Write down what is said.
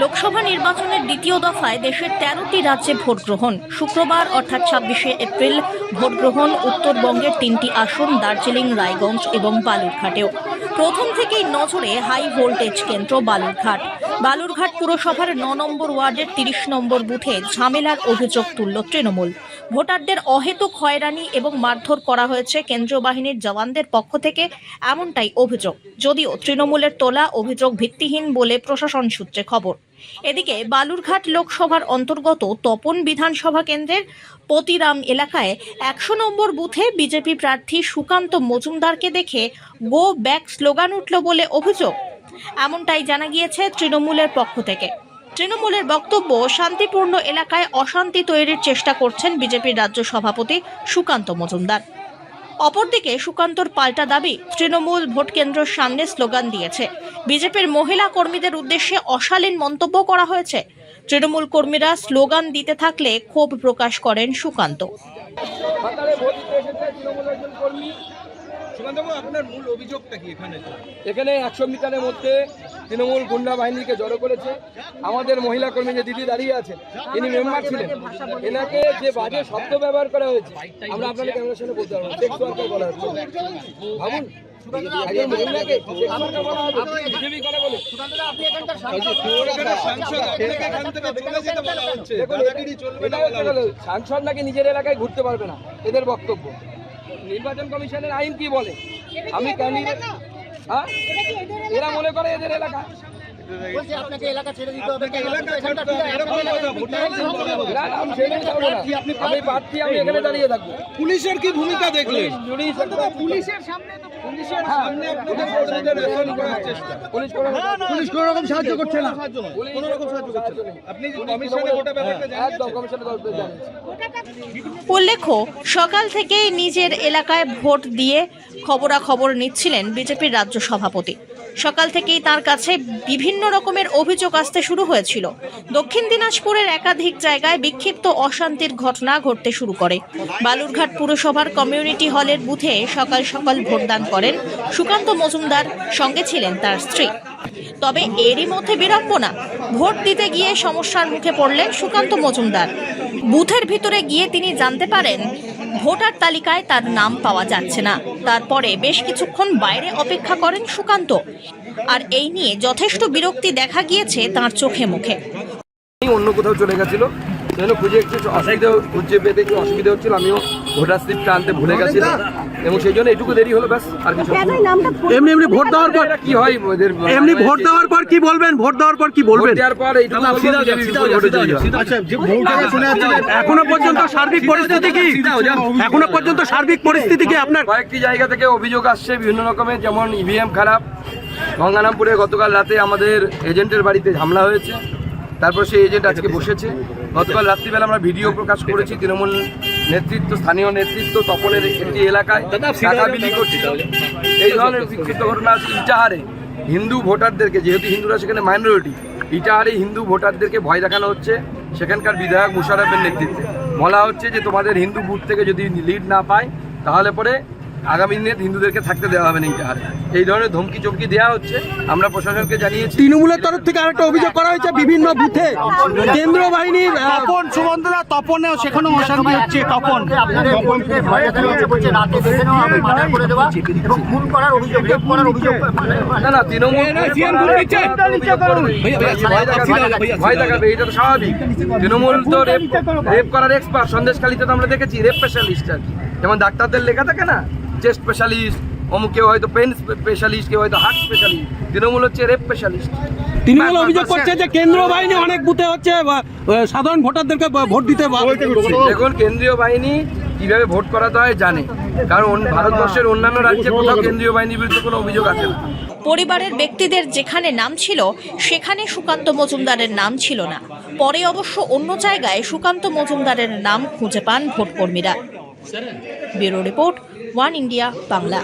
লোকসভা নির্বাচনের দ্বিতীয় দফায় দেশের তেরোটি রাজ্যে ভোট গ্রহণ। শুক্রবার অর্থাৎ ছাব্বিশে এপ্রিল ভোট গ্রহণ উত্তরবঙ্গের তিনটি আসন দার্জিলিং, রায়গঞ্জ এবং বালুরঘাটেও। প্রথম থেকেই নজরে হাই ভোল্টেজ কেন্দ্র বালুরঘাট। বালুরঘাট পুরসভার ন নম্বর ওয়ার্ডের তিরিশ নম্বর বুথে ঝামেলার অভিযোগ তুলল তৃণমূল। ভোটারদের অহেতুক হয়রানি এবং মারধর করা হয়েছে কেন্দ্রীয় বাহিনীর জওয়ানদের পক্ষ থেকে এমনটাই অভিযোগ। যদিও তৃণমূলের তোলা অভিযোগ ভিত্তিহীন বলে প্রশাসন সূত্রে খবর। এদিকে বালুরঘাট লোকসভার অন্তর্গত তপন বিধানসভা কেন্দ্রের পতিরাম এলাকায় একশো নম্বর বুথে বিজেপি প্রার্থী সুকান্ত মজুমদারকে দেখে গো ব্যাক স্লোগান উঠল বলে অভিযোগ। এমনটাই জানা গিয়েছে তৃণমূলের পক্ষ থেকে। তৃণমূলের বক্তব্য, শান্তিপূর্ণ এলাকায় অশান্তি তৈরির চেষ্টা করছেন বিজেপির রাজ্য সভাপতি সুকান্ত মজুমদার। অপরদিকে সুকান্তর পাল্টা দাবি, তৃণমূল ভোট কেন্দ্রের সামনে স্লোগান দিয়েছে। বিজেপির মহিলা কর্মীদের উদ্দেশ্যে অশালীন মন্তব্য করা হয়েছে। তৃণমূল কর্মীরা স্লোগান দিতে থাকলে ক্ষোভ প্রকাশ করেন সুকান্ত। এখানে? এখানে একশো মিটারের মধ্যে তৃণমূল গুন্ডা বাহিনীকে জড়ো করেছে। আমাদের মহিলা কর্মী যে দিদি দাঁড়িয়ে আছেন ইনি মেম্বার ছিলেন। এনাকে যে বাজে শব্দ ব্যবহার করা হয়েছে আমরা আপনাদের ক্যামেরার সামনে বলতে পারব সেক্স ওয়ার্কার বলা হচ্ছে। ভাবুন সাংসদ নাকি নিজের এলাকায় ঘুরতে পারবে না? এদের বক্তব্য। নির্বাচন কমিশনের আইন কি বলে? আমি ক্যান্ডিডেট হ্যাঁ? এরা মনে করে এদের এলাকা। আমি এখানে দাঁড়িয়ে থাকব। পুলিশের কি ভূমিকা দেখলেন? পুলিশ পুলিশের সামনে পুলিশের সামনে আপনাদের কর্মীদের রেশন করার চেষ্টা। পুলিশ কোনো রকম সাহায্য করছে না। পুলিশ রকম সাহায্য করছে না। আপনি কমিশনে গোটা ব্যাপারটা একদম জানিয়েছেন থেকে উল্লেখ্য সকাল থেকেই নিজের এলাকায় ভোট দিয়ে খবরাখবর নিচ্ছিলেন বিজেপির রাজ্য সভাপতি। সকাল থেকেই তার কাছে বিভিন্ন রকমের অভিযোগ আসতে শুরু হয়েছিল। দক্ষিণ দিনাজপুরের একাধিক জায়গায় বিক্ষিপ্ত অশান্তির ঘটনা ঘটতে শুরু করে। বালুরঘাট পুরসভার কমিউনিটি হলের বুথে সকাল সকাল ভোটদান করেন সুকান্ত মজুমদার, সঙ্গে ছিলেন তার স্ত্রী। তবে এরই মধ্যে বিড়ম্বনা ভোট দিতে গিয়ে সমস্যার মুখে পড়লেন সুকান্ত মজুমদার। বুথের ভিতরে গিয়ে তিনি জানতে পারেন ভোটার তালিকায় তার নাম পাওয়া যাচ্ছে না। তারপরে বেশ কিছুক্ষণ বাইরে অপেক্ষা করেন সুকান্ত। আর এই নিয়ে যথেষ্ট বিরক্তি দেখা গিয়েছে তার চোখে মুখে। অন্য কোথাও চলে গেছিল। খুঁজে একটু অসুবিধা খুঁজে পেতে একটু অসুবিধা হচ্ছিল, আমিও ভোটার স্লিপটা আনতে ভুলে গেছিলাম এবং সেই জন্য এটুকু দেরি হলো ব্যাস আর কিছু এমনি এমনি ভোট দেওয়ার পর কি হয় ওদের এমনি ভোট দেওয়ার পর কি বলবেন? ভোট দেওয়ার পর কি বলবেন? দেওয়ার পর। আচ্ছা এখনও পর্যন্ত সার্বিক পরিস্থিতি কি? এখনও পর্যন্ত সার্বিক পরিস্থিতি কি আপনার? কয়েকটি জায়গা থেকে অভিযোগ আসছে বিভিন্ন রকমের যেমন ইভিএম খারাপ। গঙ্গারামপুরে গতকাল রাতে আমাদের এজেন্টের বাড়িতে হামলা হয়েছে। তারপর সেই এজেন্ট আজকে বসেছে। গতকাল রাত্রিবেলা আমরা ভিডিও প্রকাশ করেছি তৃণমূল নেতৃত্ব স্থানীয় নেতৃত্ব তপলের একটি এলাকায় বিলি করছে। এই ধরনের বিক্ষিপ্ত ঘটনা আছে ইটাহারে। হিন্দু ভোটারদেরকে যেহেতু হিন্দুরা সেখানে মাইনরিটি ইটাহারে হিন্দু ভোটারদেরকে ভয় দেখানো হচ্ছে। সেখানকার বিধায়ক মুশারফের নেতৃত্বে। বলা হচ্ছে যে তোমাদের হিন্দু বুথ থেকে যদি লিড না পায় তাহলে পরে আগামী দিনে হিন্দুদেরকে থাকতে দেওয়া হবে না ইটাহারে এই ধরনের ধমকি চমকি দেওয়া হচ্ছে। আমরা প্রশাসনকে জানিয়েছি তৃণমূলের তরফ থেকে আরেকটা অভিযোগ করা হয়েছে বিভিন্ন বুথে। কেন্দ্রীয় বাহিনীর তপন সুমন্তরা তপনেও সেখানেও অশান্তি হচ্ছে তপন। না না তৃণমূল ভয় দেখাবে এটা তো স্বাভাবিক। তৃণমূল তো রেপ রেপ করার এক্সপার্ট সন্দেশখালিতে তো আমরা দেখেছি রেপ স্পেশালিস্ট আর কি। যেমন ডাক্তারদের লেখা থাকে না চেস্ট স্পেশালিস্ট অমুক কেউ হয়তো পেন স্পেশালিস্ট কেউ হয়তো হার্ট স্পেশালিস্ট তৃণমূল হচ্ছে রেপ স্পেশালিস্ট তৃণমূল অভিযোগ করছে যে কেন্দ্রীয় বাহিনী অনেক বুথে হচ্ছে সাধারণ ভোটারদেরকে ভোট দিতে দেখুন কেন্দ্রীয় বাহিনী কীভাবে ভোট করাতে হয় জানে কারণ ভারতবর্ষের অন্যান্য রাজ্যে কোথাও কেন্দ্রীয় বাহিনীর বিরুদ্ধে কোনো অভিযোগ আছে না। পরিবারের ব্যক্তিদের যেখানে নাম ছিল সেখানে সুকান্ত মজুমদারের নাম ছিল না। পরে অবশ্য অন্য জায়গায় সুকান্ত মজুমদারের নাম খুঁজে পান ভোটকর্মীরা। Bureau report one India Bangla